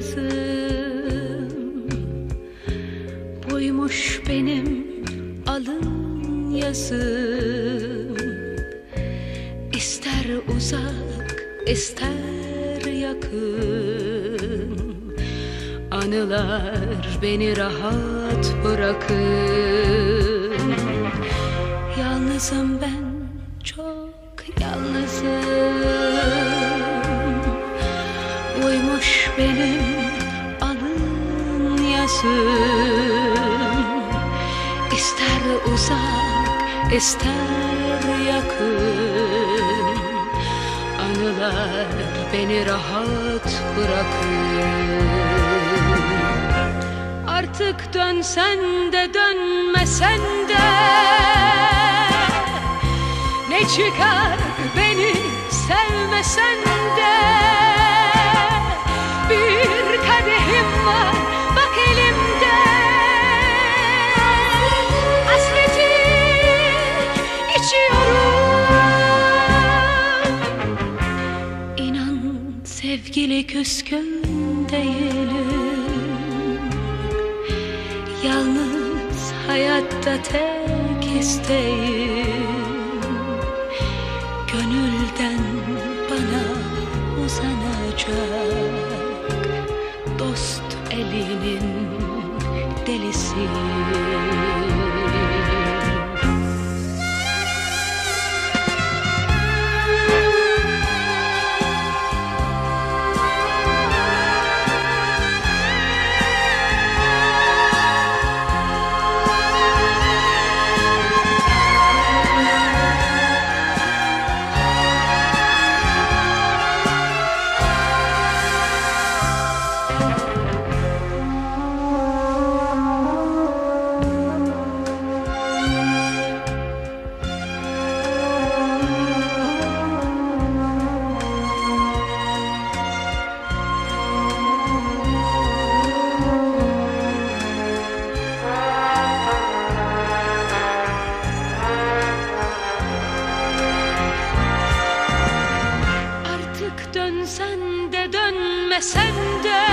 kızım Buymuş benim alın yazım İster uzak ister yakın. Anılar beni rahat bırakın. Yalnızım ben çok yalnızım. Uymuş benim alın yazım İster uzak ister yakın. Anılar beni rahat bırakın Artık dönsen de dönmesen de. Ne çıkar beni sevmesen de sevgili küskün değilim. Yalnız hayatta tek isteğim. Gönülden bana uzanacak Dost elinin delisiyim dönmesen